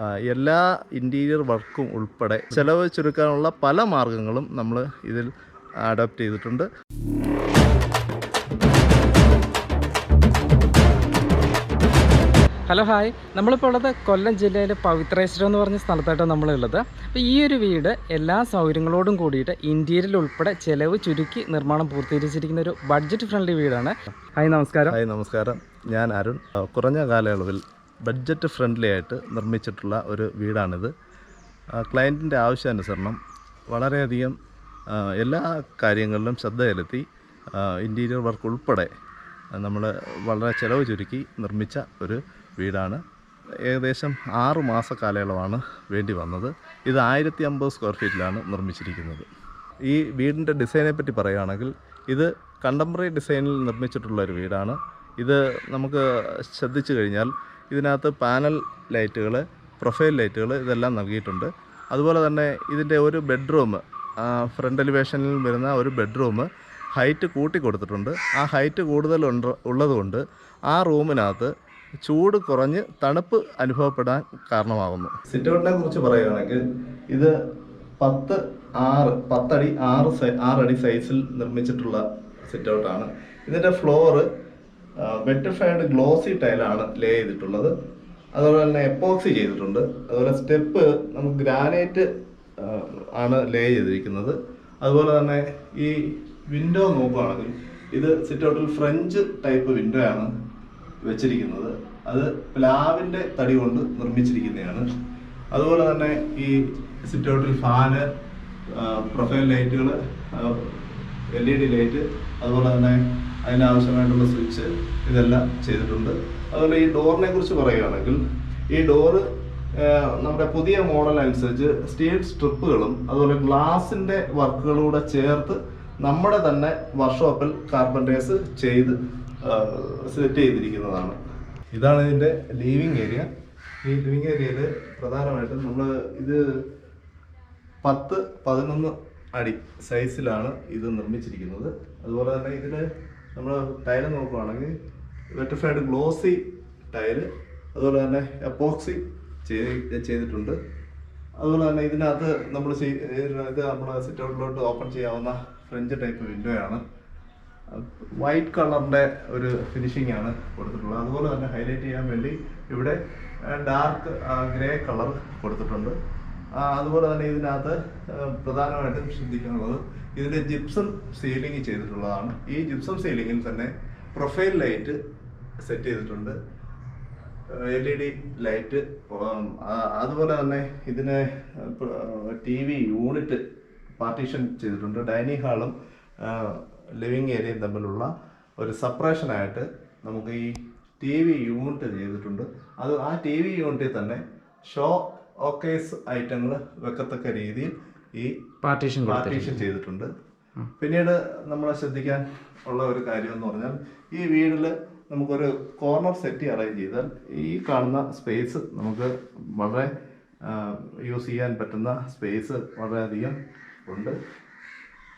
എല്ലാ ഇന്റീരിയർ വർക്കും ഉൾപ്പെടെ ചിലവ് ചുരുക്കാനുള്ള പല മാർഗങ്ങളും നമ്മൾ ഇതിൽ അഡോപ്റ്റ് ചെയ്തിട്ടുണ്ട്. Hello hi. നമ്മളിപ്പോൾ ഉള്ളത് കൊല്ലം ജില്ലയിലെ പവിത്രേശ്വരം എന്ന് പറഞ്ഞ സ്ഥലത്തായിട്ടാണ് നമ്മളുള്ളത്. അപ്പോൾ ഈ ഒരു വീട് എല്ലാ സൗകര്യങ്ങളോടും കൂടിയിട്ട് ഇന്റീരിയൽ ഉൾപ്പെടെ ചിലവ് ചുരുക്കി നിർമ്മാണം പൂർത്തീകരിച്ചിരിക്കുന്ന ഒരു ബഡ്ജറ്റ് ഫ്രണ്ട്ലി വീടാണ്. ഹായ് നമസ്കാരം. ഹായ് നമസ്കാരം. ഞാൻ അരുൺ. കുറഞ്ഞ കാലയളവിൽ ബഡ്ജറ്റ് ഫ്രണ്ട്ലി ആയിട്ട് നിർമ്മിച്ചിട്ടുള്ള ഒരു വീടാണിത്. ക്ലയന്റിന്റെ ആവശ്യാനുസരണം വളരെയധികം എല്ലാ കാര്യങ്ങളിലും ശ്രദ്ധ ചെലുത്തി ഇന്റീരിയർ വർക്ക് ഉൾപ്പെടെ നമ്മൾ വളരെ ചിലവ് ചുരുക്കി നിർമ്മിച്ച ഒരു വീടാണ്. ഏകദേശം ആറ് മാസ കാലയളവാണ് വേണ്ടി വന്നത്. ഇത് ആയിരത്തി അമ്പത് സ്ക്വയർ ഫീറ്റിലാണ് നിർമ്മിച്ചിരിക്കുന്നത്. ഈ വീടിന്റെ ഡിസൈനെ പറ്റി പറയുകയാണെങ്കിൽ ഇത് കണ്ടംപററി ഡിസൈനിൽ നിർമ്മിച്ചിട്ടുള്ള ഒരു വീടാണ്. ഇത് നമുക്ക് ശ്രദ്ധിച്ചു കഴിഞ്ഞാൽ ഇതിനകത്ത് പാനൽ ലൈറ്റുകൾ പ്രൊഫൈൽ ലൈറ്റുകൾ ഇതെല്ലാം നൽകിയിട്ടുണ്ട്. അതുപോലെ തന്നെ ഇതിന്റെ ഒരു ബെഡ്റൂം ഫ്രണ്ട് എലിവേഷനിൽ വരുന്ന ഒരു ബെഡ്റൂം ഹൈറ്റ് കൂട്ടി കൊടുത്തിട്ടുണ്ട് ആ ഹൈറ്റ് കൂടുതൽ ഉള്ളതുകൊണ്ട് ആ റൂമിനകത്ത് ചൂട് കുറഞ്ഞ് തണുപ്പ് അനുഭവപ്പെടാൻ കാരണമാകുന്നു. സിറ്റൗട്ടിനെ കുറിച്ച് പറയുകയാണെങ്കിൽ ഇത് പത്ത് ആറ് പത്തടി ആറ് ആറടി സൈസിൽ നിർമ്മിച്ചിട്ടുള്ള സിറ്റൗട്ടാണ്. ഇതിന്റെ ഫ്ലോറ് വെറ്റിഫൈഡ് ഗ്ലോസി ടൈലാണ് ലേ ചെയ്തിട്ടുള്ളത്. അതുപോലെ തന്നെ എപ്പോക്സി ചെയ്തിട്ടുണ്ട്. അതുപോലെ സ്റ്റെപ്പ് നമുക്ക് ഗ്രാനൈറ്റ് ആണ് ലേ ചെയ്തിരിക്കുന്നത്. അതുപോലെ തന്നെ ഈ വിൻഡോ നോക്കുകയാണെങ്കിൽ ഇത് സിറ്റൗട്ടിൽ ഫ്രഞ്ച് ടൈപ്പ് വിൻഡോ ആണ് വെച്ചിരിക്കുന്നത്. അത് പ്ലാവിന്റെ തടി കൊണ്ട് നിർമ്മിച്ചിരിക്കുന്നതാണ്. അതുപോലെ തന്നെ ഈ സിറ്റൗട്ടിൽ ഫാന് പ്രൊഫൈൽ ലൈറ്റുകൾ എൽ ഇ ഡി ലൈറ്റ് അതുപോലെ തന്നെ അതിനാവശ്യമായിട്ടുള്ള സ്വിച്ച് ഇതെല്ലാം ചെയ്തിട്ടുണ്ട്. അതുപോലെ ഈ ഡോറിനെ കുറിച്ച് പറയുകയാണെങ്കിൽ ഈ ഡോറ് നമ്മുടെ പുതിയ മോഡൽ അനുസരിച്ച് സ്റ്റീൽ സ്ട്രിപ്പുകളും അതുപോലെ ഗ്ലാസിന്റെ വർക്കുകളൂടെ ചേർത്ത് നമ്മുടെ തന്നെ വർക്ക്ഷോപ്പിൽ കാർപ്പന്റേഴ്സ് ചെയ്ത് സെറ്റ് ചെയ്തിരിക്കുന്നതാണ്. ഇതാണ് ഇതിന്റെ ലിവിങ് ഏരിയ. ഈ ലിവിങ് ഏരിയയിൽ പ്രധാനമായിട്ടും നമ്മൾ ഇത് പത്ത് പതിനൊന്ന് അടി സൈസിലാണ് ഇത് നിർമ്മിച്ചിരിക്കുന്നത്. അതുപോലെ തന്നെ ഇതിൽ നമ്മൾ ടൈൽ നോക്കുകയാണെങ്കിൽ വെട്ടിഫൈഡ് ഗ്ലോസി ടൈൽ അതുപോലെ തന്നെ എപ്പോക്സി ചെയ്തിട്ടുണ്ട്. അതുപോലെ തന്നെ ഇതിനകത്ത് നമ്മൾ ഇത് നമ്മൾ സിറ്റ് ഔട്ടിലോട്ട് ഓപ്പൺ ചെയ്യാവുന്ന ഫ്രഞ്ച് ടൈപ്പ് വിൻഡോ ആണ്. വൈറ്റ് കളറിന്റെ ഒരു ഫിനിഷിംഗ് ആണ് കൊടുത്തിട്ടുള്ളത്. അതുപോലെ തന്നെ ഹൈലൈറ്റ് ചെയ്യാൻ വേണ്ടി ഇവിടെ ഡാർക്ക് ഗ്രേ കളർ കൊടുത്തിട്ടുണ്ട്. അതുപോലെ തന്നെ ഇതിനകത്ത് പ്രധാനമായിട്ടും ശ്രദ്ധിക്കാനുള്ളത് ഇതിന്റെ ജിപ്സം സീലിംഗ് ചെയ്തിട്ടുള്ളതാണ്. ഈ ജിപ്സം സീലിംഗിൽ തന്നെ പ്രൊഫൈൽ ലൈറ്റ് സെറ്റ് ചെയ്തിട്ടുണ്ട്. എൽ ഇ ഡി ലൈറ്റ് അതുപോലെ തന്നെ ഇതിന് ടി വി യൂണിറ്റ് പാർട്ടീഷൻ ചെയ്തിട്ടുണ്ട്. ഡൈനിങ് ഹാളും ലിവിങ് ഏരിയയും തമ്മിലുള്ള ഒരു സെപ്പറേഷനായിട്ട് നമുക്ക് ഈ ടി വി യൂണിറ്റ് ചെയ്തിട്ടുണ്ട്. അത് ആ ടി വി യൂണിറ്റിൽ തന്നെ ഷോ ഓക്കേസ് ഐറ്റങ്ങൾ വെക്കത്തക്ക രീതിയിൽ ഈ പാർട്ടീഷൻ പാർട്ടീഷൻ ചെയ്തിട്ടുണ്ട്. പിന്നീട് നമ്മൾ ശ്രദ്ധിക്കാൻ ഉള്ള ഒരു കാര്യം എന്ന് പറഞ്ഞാൽ ഈ വീടിൽ നമുക്കൊരു കോർണർ സെറ്റ് അറേഞ്ച് ചെയ്താൽ ഈ കാണുന്ന സ്പേസ് നമുക്ക് വളരെ യൂസ് ചെയ്യാൻ പറ്റുന്ന സ്പേസ് വളരെയധികം ഉണ്ട്.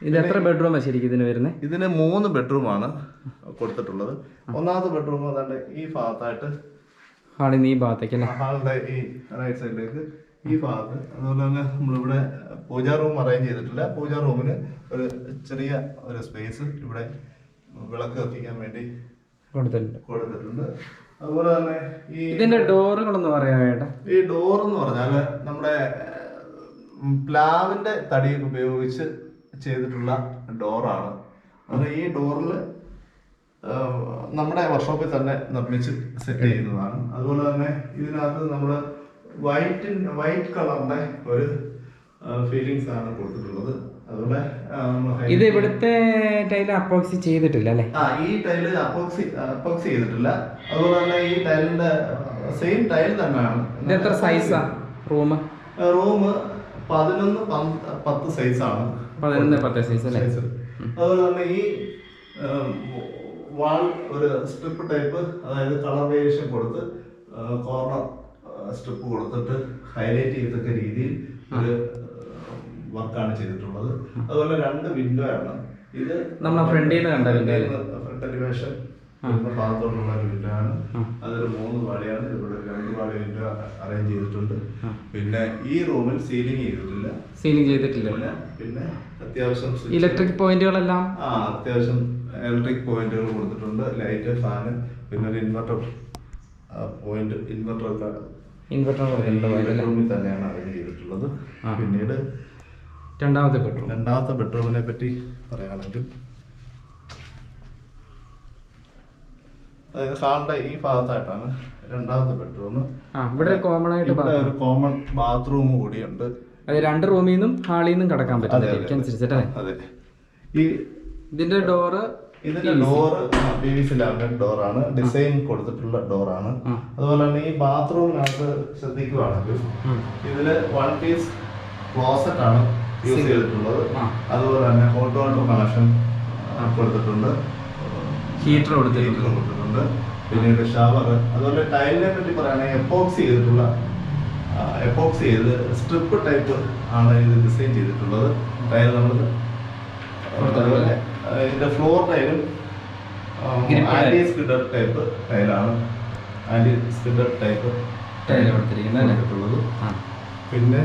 ഇത് എത്ര ബെഡ്റൂം ശരിക്കും ഇതിന് വരുന്നത് ഇതിന് മൂന്ന് ബെഡ്റൂമാണ് കൊടുത്തിട്ടുള്ളത്. ഒന്നാമത്തെ ബെഡ്റൂം അതാണ്ട് ഈ ഭാഗത്തായിട്ട് ഹാളിൽ നിന്ന് ഈ ഭാഗത്തേക്ക് അല്ലേ? ഹാളിന്റെ ഈ റൈറ്റ് സൈഡിലേക്ക് ഈ ഭാഗത്ത്. അതുപോലെ തന്നെ നമ്മളിവിടെ പൂജാ റൂം അറേഞ്ച് ചെയ്തിട്ടില്ല. പൂജാ റൂമിന് ഒരു ചെറിയ ഒരു സ്പേസ് ഇവിടെ വിളക്ക് കത്തിക്കാൻ വേണ്ടി കൊടുത്തിട്ടുണ്ട്. കൊടുത്തിട്ടുണ്ട്. അതുപോലെ തന്നെ ഈ ഇതിന്റെ ഡോറുകളൊന്ന് പറയാം ഈ ഡോർ എന്ന് പറഞ്ഞാൽ നമ്മുടെ പ്ലാവിന്റെ തടി ഉപയോഗിച്ച് ചെയ്തിട്ടുള്ള ഡോറാണ് അത് ഈ ഡോറിൽ നമ്മുടെ വർക്ക്ഷോപ്പിൽ തന്നെ നിർമ്മിച്ച് സെറ്റ് ചെയ്യുന്നതാണ്. അതുപോലെ തന്നെ ഇതിനകത്ത് നമ്മൾ വൈറ്റ് വൈറ്റ് കളറിന്റെ ഒരു ഫീലിങ്സ് ആണ് കൊടുത്തിട്ടുള്ളത്. അതുപോലെ ഇത് ഇവിടുത്തെ ടൈൽ അപ്പോക്സി ചെയ്തിട്ടില്ല അല്ലേ? ആ ഈ ടൈൽ അപ്പോക്സി അപ്പോക്സി ചെയ്തിട്ടില്ല. അതുപോലെ തന്നെ ഈ ടൈലിന്റെ സെയിം ടൈൽ തന്നെയാണ്. ഇത് എത്ര സൈസാ റൂം റൂം പതിനൊന്ന് പത്ത് സൈസാണ് പതിനൊന്ന് പത്ത് സൈസ് അല്ലേ? സൈസ് അതുപോലെ തന്നെ ഈ വാൾ ഒരു സ്ട്രിപ്പ് ടൈപ്പ് അതായത് കളർ വേരിയേഷൻ കൊടുത്ത് കോർണർ സ്ട്രിപ്പ് കൊടുത്തിട്ട് ഹൈലൈറ്റ് ചെയ്തൊക്കെ രീതിയിൽ ഒരു വർക്കാണ് ചെയ്തിട്ടുള്ളത്. അതുപോലെ രണ്ട് വിൻഡോ ആണ്. ഇത് നമ്മളെ ഫ്രണ്ടിൽ നിന്ന് കണ്ട ഭാഗത്തോട്ടുള്ള ഒരു വിൻഡോ ആണ്. അതൊരു മൂന്ന് പാളിയാണ്. ഇവിടെ രണ്ട് പാളി വിൻഡോ അറേഞ്ച് ചെയ്തിട്ടുണ്ട്. പിന്നെ ഈ റൂമിൽ സീലിംഗ് ചെയ്തിട്ടില്ല. സീലിംഗ് ചെയ്തിട്ടില്ല. പിന്നെ അത്യാവശ്യം ഇലക്ട്രിക് പോയിന്റുകളെല്ലാം ആ അത്യാവശ്യം ഇലക്ട്രിക് പോയിന്റുകൾ കൊടുത്തിട്ടുണ്ട് ലൈറ്റ് ഫാന് പിന്നെ ഒരു ഇൻവെർട്ടർ പോയിന്റ് ഇൻവെർട്ടർ ഒക്കെ ഇൻവെർട്ടർ ബെഡ്റൂമിൽ തന്നെയാണ് അറേഞ്ച് ചെയ്തിട്ടുള്ളത്. പിന്നീട് രണ്ടാമത്തെ ബെഡ്റൂം രണ്ടാമത്തെ ബെഡ്റൂമിനെ പറ്റി പറയുകയാണെങ്കിൽ അതായത് സാറിന്റെ ഈ ഭാഗത്തായിട്ടാണ് രണ്ടാമത്തെ ബെഡ്റൂം ഇവിടെ കോമൺ ആയിട്ട് ഒരു കോമൺ ബാത്റൂം കൂടിയുണ്ട്. അതെ രണ്ട് റൂമിൽ നിന്നും ഹാളിൽ നിന്നും കടക്കാൻ പറ്റും അതെ ഈ ഇതിന്റെ ഡോറ് ഇതിന്റെ door P V C laminate ഡോറാണ് ഡിസൈൻ കൊടുത്തിട്ടുള്ള ഡോറാണ് അതുപോലെ തന്നെ ഈ ബാത്റൂമിനകത്ത് ശ്രദ്ധിക്കുകയാണെങ്കിൽ ഇതിൽ വൺ പീസ് ക്ലോസറ്റ് ആണ് യൂസ് ചെയ്തിട്ടുള്ളത്. അതുപോലെ തന്നെ ഹോട്ട് വാട്ടർ കണക്ഷൻ കൊടുത്തിട്ടുണ്ട്. ഹീറ്റർ കൊടുത്തിട്ടുണ്ട്. ഹീറ്റർ കൊടുത്തിട്ടുണ്ട്. പിന്നീട് ഷവർ അതുപോലെ ടൈലിനെ പറ്റി പറയുകയാണെങ്കിൽ എപ്പോക്സി ചെയ്തിട്ടുള്ള എപ്പോക്സി ചെയ്ത് സ്ട്രിപ്പ് ടൈപ്പ് ആണ് ഇത് ഡിസൈൻ ചെയ്തിട്ടുള്ളത്. ടൈൽ നമ്മൾ അതുപോലെ ഇതിന്റെ ഫ്ലോർ ടൈലും ആന്റി സ്കിഡർ ടൈപ്പ് ടൈലാണ് ആന്റി സ്കിഡർ ടൈപ്പ് ടൈൽ കൊടുത്തിരിക്കുന്നത്. പിന്നെ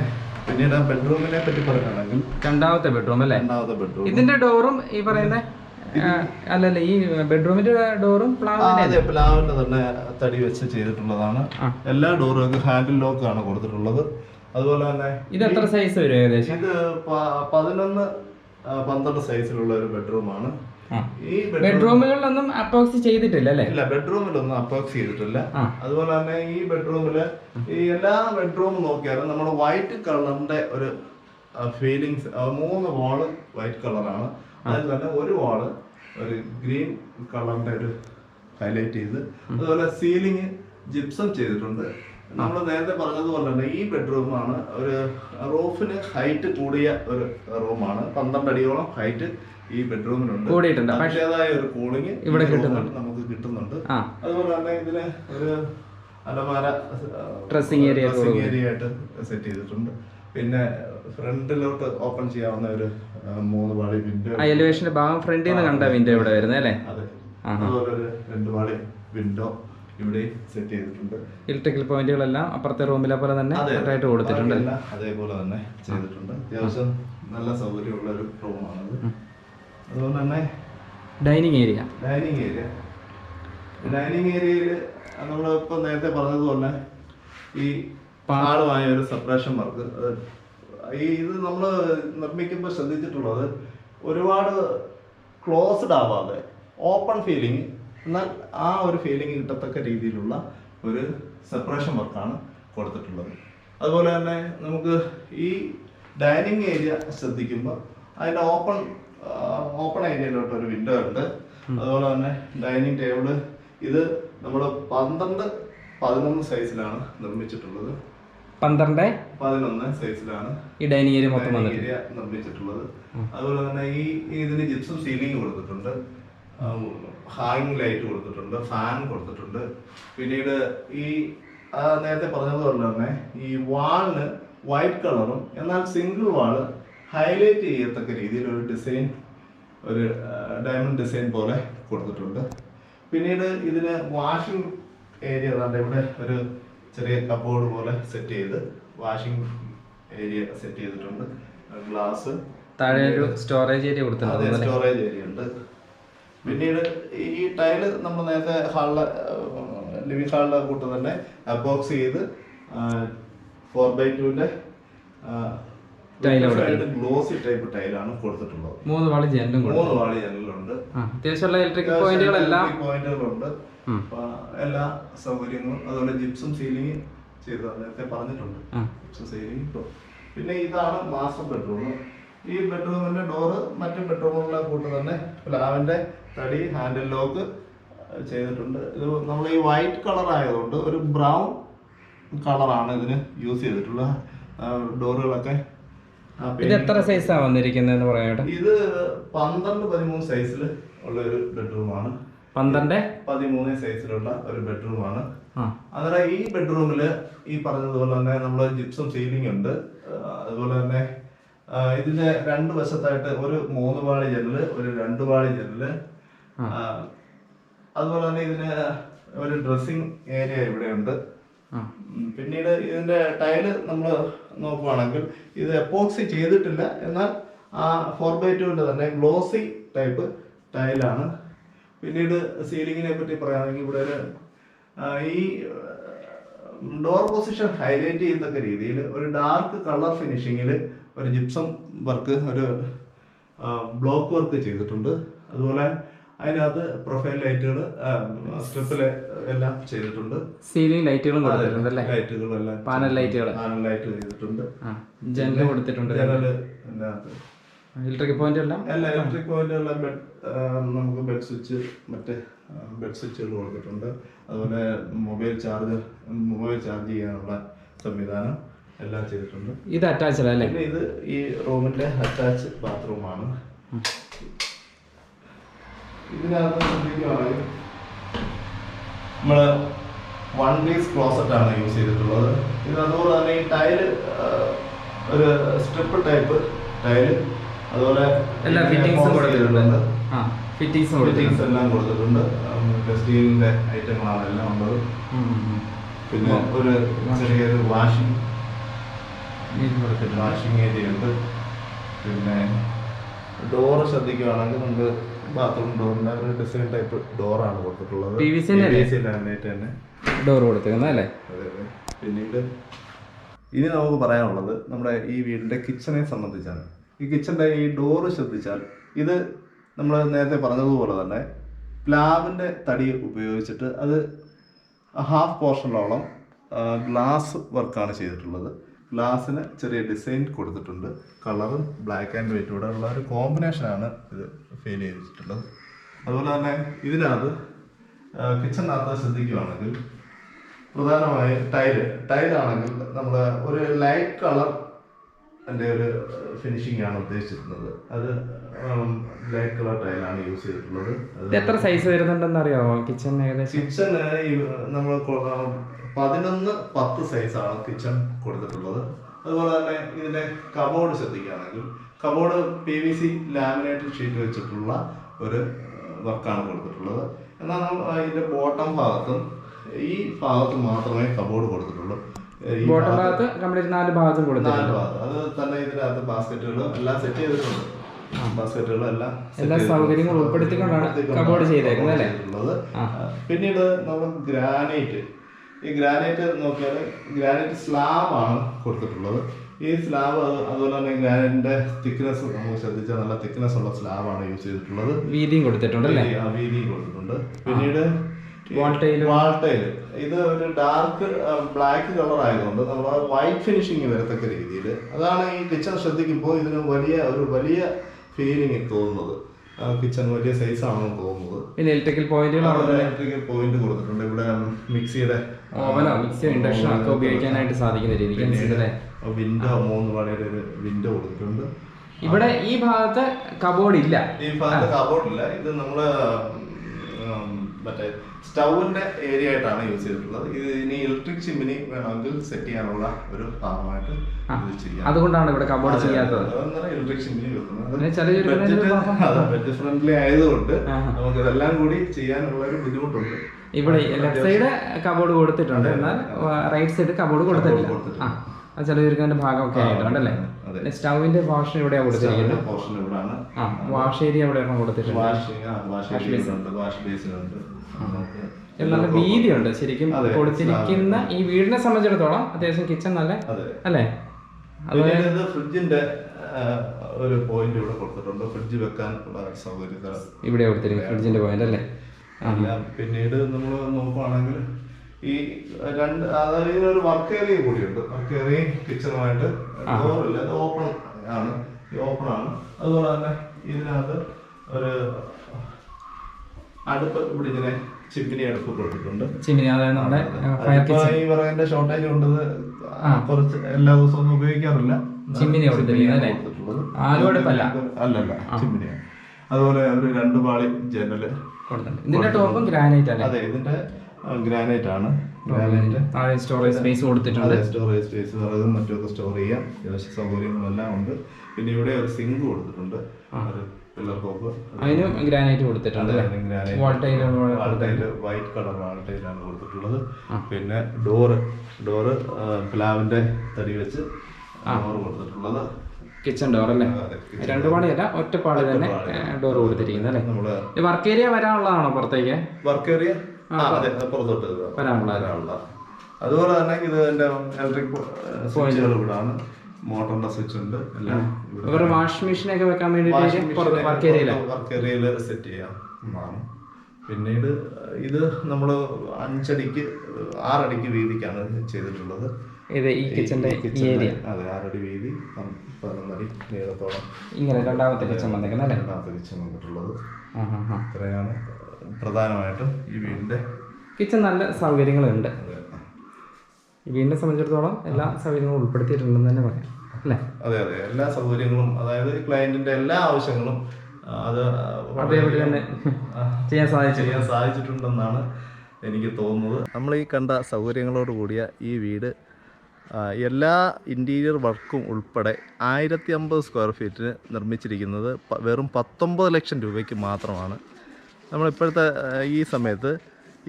പിന്നീട് ആ ബെഡ്റൂമിനെ പറ്റി പറയുകയാണെങ്കിൽ രണ്ടാമത്തെ ബെഡ്റൂം അല്ലേ? രണ്ടാമത്തെ ബെഡ്റൂം ഇതിന്റെ ഡോറും ഈ പറയുന്ന അല്ലല്ല ഈ ബെഡ്റൂമിന്റെ ഡോറും പ്ലാവിന്റെ തന്നെ തടി വെച്ച് ചെയ്തിട്ടുള്ളതാണ്. എല്ലാ ഡോറുകൾക്കും ഹാൻഡിൽ ലോക്ക് ആണ് കൊടുത്തിട്ടുള്ളത്. അതുപോലെ തന്നെ ഇത് എത്ര സൈസ് വരും ഏകദേശം? ഇത് പതിനൊന്ന് പന്ത്രണ്ട് സൈസിലുള്ള ഒരു ബെഡ്റൂമാണ്. ഈ ബെഡ്റൂം ബെഡ്റൂമുകളിലൊന്നും അപ്പോക്സി ചെയ്തിട്ടില്ല അല്ലേ? ഇല്ല ബെഡ്റൂമിലൊന്നും അപ്രോക്സ് ചെയ്തിട്ടില്ല. അതുപോലെ തന്നെ ഈ ബെഡ്റൂമിൽ ഈ എല്ലാ ബെഡ്റൂമും നോക്കിയാലും നമ്മുടെ വൈറ്റ് കളറിന്റെ ഒരു ഫീലിങ്സ് മൂന്ന് വാൾ വൈറ്റ് കളറാണ്. അതിൽ തന്നെ ഒരു വാൾ ഒരു ഗ്രീൻ കളറിന്റെ ഒരു ഹൈലൈറ്റ് ചെയ്ത് അതുപോലെ സീലിംഗ് ജിപ്സം ചെയ്തിട്ടുണ്ട്. നമ്മൾ നേരത്തെ പറഞ്ഞതുപോലെ തന്നെ ഈ ബെഡ്റൂമാണ് ഒരു റൂഫിന് ഹൈറ്റ് കൂടിയ ഒരു റൂമാണ് പന്ത്രണ്ട് അടിയോളം ഹൈറ്റ് ഈ ബെഡ്റൂമിനുണ്ട് കൂടിയിട്ടുണ്ട്. അതിന്റെതായ ഒരു കൂളിംഗ് ഇവിടെ കിട്ടുന്നുണ്ട്. നമുക്ക് കിട്ടുന്നുണ്ട്. അതുപോലെ തന്നെ ഇതിന് ഒരു അലമാര Dressing area ഡ്രസ്സിംഗ് ഏരിയ ആയിട്ട് സെറ്റ് ചെയ്തിട്ടുണ്ട്. പിന്നെ ഫ്രണ്ടിലോട്ട് ഓപ്പൺ ചെയ്യാവുന്ന ഒരു മൂന്ന് പാളി വിൻഡോ ആ എലിവേഷന്റെ ഭാഗം ഫ്രണ്ടിൽ നിന്ന് കണ്ട വിൻഡോ ഇവിടെ വരുന്നത് അല്ലേ? അതെ. അതുപോലെ ഒരു രണ്ട് പാളി വിൻഡോ ഇവിടെ സെറ്റ് ചെയ്തിട്ടുണ്ട്. ഇലക്ട്രിക്കൽ പോയിന്റുകളെല്ലാം അപ്പുറത്തെ റൂമിലെ പോലെ തന്നെ ആയിട്ട് കൊടുത്തിട്ടുണ്ട്. അതേപോലെ തന്നെ ചെയ്തിട്ടുണ്ട്. അത്യാവശ്യം നല്ല സൗകര്യമുള്ള ഒരു റൂമാണത് അതുകൊണ്ട് തന്നെ dining area dining area dining ഏരിയയിൽ നമ്മൾ ഇപ്പം നേരത്തെ പറഞ്ഞതുപോലെ ഈ പാടുമായ ഒരു സെപ്പറേഷൻ വർക്ക് ഈ ഇത് നമ്മൾ നിർമ്മിക്കുമ്പോൾ ശ്രദ്ധിച്ചിട്ടുള്ളത് ഒരുപാട് ക്ലോസ്ഡ് ആവാതെ ഓപ്പൺ ഫീലിംഗ് എന്നാൽ ആ ഒരു ഫീലിംഗ് കിട്ടത്തക്ക രീതിയിലുള്ള ഒരു സെപ്പറേഷൻ വർക്കാണ് കൊടുത്തിട്ടുള്ളത്. അതുപോലെ തന്നെ നമുക്ക് ഈ ഡൈനിങ് ഏരിയ ശ്രദ്ധിക്കുമ്പോൾ അതിന്റെ ഓപ്പൺ ഓപ്പൺ ഏരിയയിലോട്ട് ഒരു വിൻഡോ ഉണ്ട്. അതുപോലെ തന്നെ ഡൈനിങ് ടേബിൾ ഇത് നമ്മൾ പന്ത്രണ്ട് പതിനൊന്ന് സൈസിലാണ് നിർമ്മിച്ചിട്ടുള്ളത്. പന്ത്രണ്ട്? പതിനൊന്ന് സൈസിലാണ് ഈ ഡൈനിങ് ഏരിയ മൊത്തം ഏരിയ നിർമ്മിച്ചിട്ടുള്ളത്. അതുപോലെ തന്നെ ഈ ഇതിന് ജിപ്സം സീലിംഗ് കൊടുത്തിട്ടുണ്ട്. ഹാങ്ങിങ് ലൈറ്റ് കൊടുത്തിട്ടുണ്ട് ഫാൻ കൊടുത്തിട്ടുണ്ട്. പിന്നീട് ഈ നേരത്തെ പറഞ്ഞതുപോലെ തന്നെ ഈ വാളിന് വൈറ്റ് കളറും എന്നാൽ സിംഗിൾ വാൾ ഹൈലൈറ്റ് ചെയ്യത്തക്ക രീതിയിൽ ഒരു ഡിസൈൻ ഒരു ഡയമണ്ട് ഡിസൈൻ പോലെ കൊടുത്തിട്ടുണ്ട്. പിന്നീട് ഇതിന് വാഷിംഗ് ഏരിയ അതാണ്ട് ഇവിടെ ഒരു ചെറിയ കബോർഡ് പോലെ സെറ്റ് ചെയ്ത് വാഷിംഗ് ഏരിയ സെറ്റ് ചെയ്തിട്ടുണ്ട്. ഗ്ലാസ്. താഴെ ഒരു സ്റ്റോറേജ് ഏരിയ കൊടുത്തിട്ടുണ്ട് സ്റ്റോറേജ് ഏരിയ ഉണ്ട്. പിന്നീട് ഈ ടൈൽ നമ്മൾ നേരത്തെ ഹാളിലെ ലിവിങ് ഹാളിലെ കൂട്ട് തന്നെ അബോക്സ് ചെയ്ത് ഫോർ ബൈ ടുവിന്റെ ഗ്ലോസി ടൈപ്പ് ടൈലാണ് കൊടുത്തിട്ടുള്ളത്. മൂന്ന് വാളി ജനലും മൂന്ന് വാളി ജനലുണ്ട് അത്യാവശ്യമുള്ള ഇലക്ട്രിക്കൽ പോയിന്റുകളെല്ലാം പോയിന്റുകളുണ്ട് ഉം. അപ്പൊ എല്ലാ സൗകര്യങ്ങളും അതുപോലെ ജിപ്സും സീലിംഗ് ചെയ്ത് നേരത്തെ പറഞ്ഞിട്ടുണ്ട്. സീലിംഗ് പിന്നെ ഇതാണ് മാസ്റ്റർ ബെഡ്റൂം ഈ ബെഡ്റൂമിന്റെ ഡോറ് മറ്റു ബെഡ്റൂമുള്ള കൂട്ട് തന്നെ പ്ലാവിന്റെ തടി ഹാൻഡിൽ ലോക്ക് ചെയ്തിട്ടുണ്ട്. ഇത് നമ്മൾ ഈ വൈറ്റ് കളർ ആയതുകൊണ്ട് ഒരു ബ്രൗൺ കളറാണ് ഇതിന് യൂസ് ചെയ്തിട്ടുള്ള ഡോറുകളൊക്കെ ഇത് എത്ര സൈസാ വന്നിരിക്കുന്നതെന്ന് പറയട്ടെ ഇത് പന്ത്രണ്ട് പതിമൂന്ന് സൈസിൽ ഉള്ള ഒരു ബെഡ്റൂമാണ് പന്ത്രണ്ട്? പതിമൂന്ന് സൈസിലുള്ള ഒരു ബെഡ്റൂമാണ് അന്നേരം ഈ ബെഡ്റൂമിൽ ഈ പറഞ്ഞതുപോലെ തന്നെ നമ്മൾ ജിപ്സം സീലിംഗ് ഉണ്ട്. അതുപോലെ തന്നെ ഇതിന്റെ രണ്ട് വശത്തായിട്ട് ഒരു മൂന്ന് പാളി ജനൽ ഒരു രണ്ട് പാളി ജനൽ. അതുപോലെ തന്നെ ഇതിന് ഒരു ഡ്രസ്സിങ് ഏരിയ ഇവിടെയുണ്ട്. ഉണ്ട് പിന്നീട് ഇതിന്റെ ടൈൽ നമ്മൾ നോക്കുവാണെങ്കിൽ ഇത് എപ്പോക്സി ചെയ്തിട്ടില്ല. എന്നാൽ ആ ഫോർ ബൈ ടുവിന്റെ തന്നെ ഗ്ലോസി ടൈപ്പ് ടൈലാണ്. പിന്നീട് സീലിങ്ങിനെ പറ്റി പറയുകയാണെങ്കിൽ ഇവിടെ ഒരു ഈ ഡോർ പൊസിഷൻ ഹൈലൈറ്റ് ചെയ്യത്തക്ക രീതിയിൽ ഒരു ഡാർക്ക് കളർ ഫിനിഷിങ്ങിൽ ഒരു ജിപ്സം വർക്ക് ഒരു ബ്ലോക്ക് വർക്ക് ചെയ്തിട്ടുണ്ട്. അതുപോലെ അതിനകത്ത് പ്രൊഫൈൽ ലൈറ്റുകൾ സ്ട്രിപ്പിൽ എല്ലാം ചെയ്തിട്ടുണ്ട്. സീലിംഗ് ലൈറ്റുകളും കൊടുത്തിട്ടുണ്ട് ലൈറ്റുകളെല്ലാം പാനൽ ലൈറ്റുകൾ പാനൽ ലൈറ്റ് ചെയ്തിട്ടുണ്ട്. ജനൽ കൊടുത്തിട്ടുണ്ട്. ജനൽ ഇലക്ട്രിക് പോയിന്റ് എല്ലാം? എല്ലാ ഇലക്ട്രിക് പോയിന്റുള്ള ബെഡ് നമുക്ക് ബെഡ് സ്വിച്ച് മറ്റേ ബെഡ് സ്വിച്ചുകൾ കൊടുത്തിട്ടുണ്ട്. അതുപോലെ മൊബൈൽ ചാർജ് മൊബൈൽ ചാർജ് ചെയ്യാനുള്ള സംവിധാനം. എല്ലാം ചെയ്തിട്ടുണ്ട്. ഇത് അറ്റാച്ച് അല്ലേ? പിന്നെ ഇത് ഈ റൂമിന്റെ അറ്റാച്ച് ബാത്റൂമാണ് ഇതിനകത്ത് ശ്രദ്ധിക്കുകയാണെങ്കിൽ നമ്മൾ വൺ പീസ് ക്ലോസറ്റ് ആണ് യൂസ് ചെയ്തിട്ടുള്ളത്. ഇത് അതുപോലെ തന്നെ ഈ ടൈൽ ഒരു സ്ട്രിപ്പ് ടൈപ്പ് ടൈൽ അതുപോലെ എല്ലാ ഫിറ്റിംഗ്സും കൊടുത്തിട്ടുണ്ട്. ഫിറ്റിംഗ്സും ഫിറ്റിംഗ്സ് എല്ലാം കൊടുത്തിട്ടുണ്ട്. സ്റ്റീലിന്റെ ഐറ്റങ്ങളാണ് എല്ലാം ഉള്ളത്. പിന്നെ ഒരു ചെറിയൊരു വാഷിംഗ് വാഷിംഗ് ഏരിയ ഉണ്ട് പിന്നെ ഡോർ ശ്രദ്ധിക്കുകയാണെങ്കിൽ നമുക്ക് ബാത്റൂം ഡോറിന്റെ ഒരു ഡിസൈൻ ടൈപ്പ് ഡോറാണ് കൊടുത്തിട്ടുള്ളത്. തന്നെ. ഡോർ അല്ലേ? അതെ അതെ. പിന്നീട് ഇനി നമുക്ക് പറയാനുള്ളത് നമ്മുടെ ഈ വീടിന്റെ കിച്ചണെ സംബന്ധിച്ചാണ്. ഈ കിച്ചന്റെ ഈ ഡോറ് ശ്രദ്ധിച്ചാൽ ഇത് നമ്മൾ നേരത്തെ പറഞ്ഞതുപോലെ തന്നെ പ്ലാവിന്റെ തടി ഉപയോഗിച്ചിട്ട് അത് ഹാഫ് പോർഷനോളം ഗ്ലാസ് വർക്കാണ് ചെയ്തിട്ടുള്ളത്. ഗ്ലാസ്സിന് ചെറിയ ഡിസൈൻ കൊടുത്തിട്ടുണ്ട്. കളറും ബ്ലാക്ക് ആൻഡ് വൈറ്റൂടെ ഉള്ള ഒരു കോമ്പിനേഷനാണ് ഇത് ഫീൽ ചെയ്തിട്ടുള്ളത്. അതുപോലെ തന്നെ ഇതിനകത്ത് കിച്ചണിനകത്ത് ശ്രദ്ധിക്കുകയാണെങ്കിൽ പ്രധാനമായി ടൈൽ ടൈലാണെങ്കിൽ നമ്മൾ ഒരു ലൈറ്റ് കളർ എന്റെ ഒരു ഫിനിഷിംഗ് ആണ് ഉദ്ദേശിച്ചിരുന്നത്. അത് ബ്ലാക്ക് കളർ ടൈലാണ് യൂസ് ചെയ്തിട്ടുള്ളത്. അത് എത്ര സൈസ് വരുന്നുണ്ടെന്ന് അറിയാമോ കിച്ചൺ ഏകദേശം കിച്ചണ് നമ്മൾ പതിനൊന്ന് പത്ത് സൈസാണ് കിച്ചൺ കൊടുത്തിട്ടുള്ളത്. അതുപോലെ തന്നെ ഇതിന്റെ കബോർഡ് ശ്രദ്ധിക്കുകയാണെങ്കിൽ cupboard P V C laminated sheet വെച്ചിട്ടുള്ള ഒരു വർക്കാണ് കൊടുത്തിട്ടുള്ളത്. എന്നാൽ ഇതിന്റെ ബോട്ടം ഭാഗത്തും ഈ ഭാഗത്ത് മാത്രമേ കബോർഡ് കൊടുത്തിട്ടുള്ളൂ. ബോട്ടം ഭാഗത്ത് കംപ്ലീറ്റ് നാല് ഭാഗത്തും കൊടുത്തിട്ടുണ്ട്. അത് തന്നെ ഇതിനകത്ത് ബാസ്ക്കറ്റുകളും എല്ലാം സെറ്റ് ചെയ്തിട്ടുണ്ട്. ബാസ്ക്കറ്റുകളും എല്ലാം എല്ലാ. സൗകര്യങ്ങളും ഉൾപ്പെടുത്തിക്കൊണ്ടാണ് കബോർഡ് ചെയ്തേക്കുന്നത് അല്ലേ? പിന്നീട് നമ്മൾ ഗ്രാനൈറ്റ് ഈ ഗ്രാനൈറ്റ് നോക്കിയാൽ ഗ്രാനൈറ്റ് സ്ലാബ് ആണ് കൊടുത്തിട്ടുള്ളത്. ഈ സ്ലാബ് അതുപോലെ തന്നെ ഗ്രാനൈറ്റിന്റെ തിക്നെസ് നമുക്ക് ശ്രദ്ധിച്ചാൽ നല്ല തിക്നെസ് ഉള്ള സ്ലാബാണ് യൂസ് ചെയ്തിട്ടുള്ളത്. വീതിയും കൊടുത്തിട്ടുണ്ട് അല്ലേ? വീതി- ആ, വീതി കൊടുത്തിട്ടുണ്ട്. പിന്നീട് Tile. ഇത് ഒരു ഡാർക്ക് ബ്ലാക്ക് കളർ ആയതുകൊണ്ട് നമ്മൾ വൈറ്റ് ഫിനിഷിങ് വരത്തക്ക രീതിയിൽ അതാണ് ഈ കിച്ചൺ ശ്രദ്ധിക്കുമ്പോൾ ഇതിന് വലിയ ഒരു വലിയ ഫീലിംഗ് തോന്നുന്നത്. കിച്ചൺ വലിയ സൈസ് ആണെന്ന് തോന്നുന്നത്. പിന്നെ ഇലക്ട്രിക്കൽ പോയിന്റുകൾ ഇലക്ട്രിക്കൽ പോയിന്റ് കൊടുത്തിട്ടുണ്ട്. ഇവിടെ മിക്സിയുടെ ഓവനോ ഇൻഡക്ഷനോ ഒക്കെ ഉപയോഗിക്കാനായിട്ട് സാധിക്കുന്ന വിൻഡോ മൂന്ന് പണിയുടെ ഒരു വിൻഡോ കൊടുത്തിട്ടുണ്ട്. ഇവിടെ ഈ ഭാഗത്ത് കബോർഡ് ഇല്ല. ഈ ഭാഗത്ത് കബോർഡ് ഇല്ല. ഇത് നമ്മൾ മറ്റേ സ്റ്റൗവിന്റെ ഏരിയ ആയിട്ടാണ് യൂസ് ചെയ്തിട്ടുള്ളത്. ഇത് ഇനി ഇലക്ട്രിക് ചിമ്മിനി വേണമെങ്കിൽ സെറ്റ് ചെയ്യാനുള്ള ഒരു ഭാഗമായിട്ട് അതുകൊണ്ടാണ് ഇവിടെ കബോർഡ് ചെയ്യാത്തത്. ഇലക്ട്രിക് ചിമ്മിനി ബഡ്ജറ്റ് ഫ്രണ്ട്ലി ആയതുകൊണ്ട്. നമുക്ക് ഇതെല്ലാം കൂടി ചെയ്യാനുള്ള ഒരു ബുദ്ധിമുട്ടുണ്ട്. ഇവിടെ ലെഫ്റ്റ് സൈഡ് കബോർഡ് കൊടുത്തിട്ടുണ്ട്. എന്നാൽ റൈറ്റ് സൈഡ് കബോർഡ് കൊടുത്തിട്ടില്ല. കൊടുത്തിട്ടില്ല. ആ ഒക്കെ ചില ചുരുക്കത്തിന്റെ ഭാഗമൊക്കെ ആയിട്ടുണ്ടല്ലേ സ്റ്റൗവിന്റെ പോർഷൻ ഇവിടെയാണ് കൊടുത്തിരിക്കുന്നത്? പോർഷൻ ഇവിടാണ്. ആ വാഷ് ഏരിയ അവിടെ കൊടുത്തിട്ടുണ്ട് വാഷിംഗ് ആ വാഷ് ബേസിനുണ്ട് വാഷ് ബേസിനുണ്ട് നമുക്ക് നല്ല വീതിയുണ്ട് ശരിക്കും അതെ, കൊടുത്തിരിക്കുന്ന ഈ വീടിനെ സംബന്ധിച്ചിടത്തോളം അത്യാവശ്യം കിച്ചൺ നല്ല അതെ. അല്ലേ? ഇത് ഫ്രിഡ്ജിന്റെ ആ, ഒരു പോയിന്റ് ഇവിടെ കൊടുത്തിട്ടുണ്ട്. ഫ്രിഡ്ജ് വെക്കാൻ ഉള്ള സൗകര്യത ഇവിടെ കൊടുത്തിരിക്കും ഫ്രിഡ്ജിന്റെ പോയിന്റ് അല്ലേ? എല്ലാം പിന്നീട് നമ്മൾ നോക്കുവാണെങ്കിൽ ഈ രണ്ട് അതായത് ഇതിനൊരു വർക്ക് ഏരിയ കൂടിയുണ്ട്. വർക്ക് ഏരിയയും കിച്ചണുമായിട്ട് ഡോറില്ല അത് ഓപ്പൺ ആണ്. ഓപ്പൺ ആണ്. അതുപോലെ തന്നെ ഇതിനകത്ത് ഒരു അടുപ്പ് ഇവിടെ ഇങ്ങനെ ചിമ്മിനി അടുപ്പ് കൊടുത്തിട്ടുണ്ട് ചിമ്മിനി അതായത് നമ്മുടെ ഈ പറയുന്ന ഷോർട്ടേജ് കൊണ്ടത് കുറച്ച് എല്ലാ ദിവസവും ഒന്നും ഉപയോഗിക്കാറില്ല ചിമ്മിനി? കൊടുത്തിട്ടുള്ളത്. ആലുവടുപ്പല്ല. അല്ലല്ല ചിമ്മിനിയാണ് അതുപോലെ ഒരു രണ്ട് പാളി ജനൽ ഇതിന്റെ ടോപ്പും ഗ്രാനൈറ്റ് അല്ലേ? അതെ ഇതിന്റെ ഗ്രാനൈറ്റ് ആണ്. ഗ്രാനൈറ്റ് താഴെ സ്റ്റോറേജ് സ്പേസ് കൊടുത്തിട്ടുണ്ട്. സ്റ്റോറേജ് സ്പേസ് അതും മറ്റൊക്കെ സ്റ്റോർ ചെയ്യാം. അത്യാവശ്യ സൗകര്യങ്ങളെല്ലാം ഉണ്ട്. പിന്നെ ഇവിടെ ഒരു സിങ്ക് കൊടുത്തിട്ടുണ്ട്. ഒരു പില്ലർ അതിനും ഗ്രാനൈറ്റ് കൊടുത്തിട്ടുണ്ട് അല്ലേ? വാൾട്ടൈൽ വൈറ്റ് കളർ വാൾട്ടൈലാണ് കൊടുത്തിട്ടുള്ളത്. പിന്നെ ഡോറ് ഡോറ് പ്ലാവിന്റെ തടി വെച്ച് ഡോറ് കൊടുത്തിട്ടുള്ളത്. കിച്ചൺ ഡോർ അല്ലേ? രണ്ടു പാടിയല്ല ഒറ്റപ്പാടി തന്നെ ഡോർ കൊടുത്തിരിക്കുന്നത് അല്ലേ? വർക്ക് ഏരിയ വരാനുള്ളതാണോ പുറത്തേക്ക്? വർക്ക് ഏരിയ പുറത്തോട്ട് വരാനുള്ള അതുപോലെ തന്നെ ഇത് എന്റെ ഇലക്ട്രിക് സ്വിച്ചുകൾ ഇവിടാണ്. മോട്ടറിന്റെ സ്വിച്ച് ഉണ്ട് എല്ലാം വാഷിംഗ് മെഷീനൊക്കെ വെക്കാൻ വേണ്ടിയിട്ട് വർക്ക് ഏരിയയിൽ സെറ്റ് ചെയ്യാം. എന്നാണ്. പിന്നീട് ഇത് നമ്മൾ അഞ്ചടിക്ക് ആറടിക്ക് വീതിക്കാണ് ചെയ്തിട്ടുള്ളത്. ഇത് ഈ കിച്ചന്റെ ഏരിയ അതെ ആറടി വീതി പ- പതിനൊന്നടി നീളത്തോളം. ഇങ്ങനെ രണ്ടാമത്തെ കിച്ചൺ വന്നേക്കുന്നത് രണ്ടാമത്തെ കിച്ചൻ വന്നിട്ടുള്ളത്. ഇത്രയാണ്. പ്രധാനമായിട്ടും ഈ വീടിന്റെ കിച്ചൺ നല്ല സൗകര്യങ്ങളുണ്ട്. ഈ വീടിനെ സംബന്ധിച്ചിടത്തോളം എല്ലാ സൗകര്യങ്ങളും ഉൾപ്പെടുത്തിയിട്ടുണ്ടെന്ന് തന്നെ പറയാം. അല്ലേ? അതെ അതെ. എല്ലാ സൗകര്യങ്ങളും അതായത് ക്ലയന്റിന്റെ എല്ലാ ആവശ്യങ്ങളും അത് അതേപടി തന്നെ ചെയ്യാൻ സാധിച്ചു ചെയ്യാൻ സാധിച്ചിട്ടുണ്ടെന്നാണ് എനിക്ക് തോന്നുന്നത്. നമ്മൾ ഈ കണ്ട സൗകര്യങ്ങളോട് കൂടിയ ഈ വീട് എല്ലാ ഇന്റീരിയർ വർക്കും ഉൾപ്പെടെ ആയിരത്തി അമ്പത് സ്ക്വയർ ഫീറ്റിന് നിർമ്മിച്ചിരിക്കുന്നത് വെറും പത്തൊമ്പത് ലക്ഷം രൂപയ്ക്ക് മാത്രമാണ്. നമ്മളിപ്പോഴത്തെ ഈ സമയത്ത്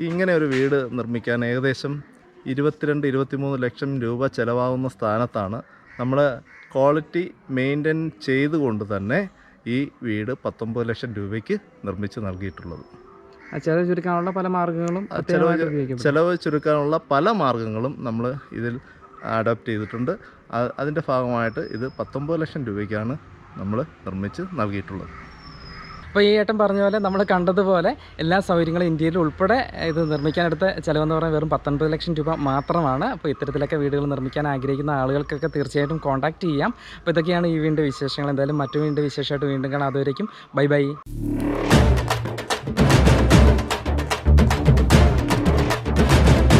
ഇങ്ങനെ ഒരു വീട് നിർമ്മിക്കാൻ ഏകദേശം ഇരുപത്തിരണ്ട് ഇരുപത്തിമൂന്ന് ലക്ഷം രൂപ ചിലവാകുന്ന സ്ഥാനത്താണ് നമ്മൾ ക്വാളിറ്റി മെയിന്റെയിൻ ചെയ്തുകൊണ്ട് തന്നെ ഈ വീട് പത്തൊമ്പത് ലക്ഷം രൂപയ്ക്ക് നിർമ്മിച്ച് നൽകിയിട്ടുള്ളത്. ചെലവ് ചുരുക്കാനുള്ള പല മാർഗങ്ങളും ചിലവ് ചെലവ് ചുരുക്കാനുള്ള പല മാർഗങ്ങളും നമ്മൾ ഇതിൽ അഡോപ്റ്റ് ചെയ്തിട്ടുണ്ട്. അതിന്റെ ഭാഗമായിട്ട് ഇത് പത്തൊമ്പത് ലക്ഷം രൂപയ്ക്കാണ് നമ്മൾ നിർമ്മിച്ച് നൽകിയിട്ടുള്ളത്. അപ്പോൾ ഈ ഏട്ടൻ പറഞ്ഞ പോലെ നമ്മൾ കണ്ടതുപോലെ എല്ലാ സൗകര്യങ്ങളും ഇന്ത്യയിൽ ഉൾപ്പെടെ ഇത് നിർമ്മിക്കാനെടുത്ത ചിലവെന്ന് പറഞ്ഞാൽ വെറും പത്തൊൻപത് ലക്ഷം രൂപ മാത്രമാണ്. അപ്പോൾ ഇത്തരത്തിലൊക്കെ വീടുകൾ നിർമ്മിക്കാൻ ആഗ്രഹിക്കുന്ന ആളുകൾക്കൊക്കെ തീർച്ചയായിട്ടും കോൺടാക്റ്റ് ചെയ്യാം. അപ്പോൾ ഇതൊക്കെയാണ് ഈ വീടിന്റെ വിശേഷങ്ങൾ. എന്തായാലും മറ്റു വീടിന്റെ വിശേഷമായിട്ട് വീണ്ടും കാണാം. അതുവരേക്കും. Bye bye.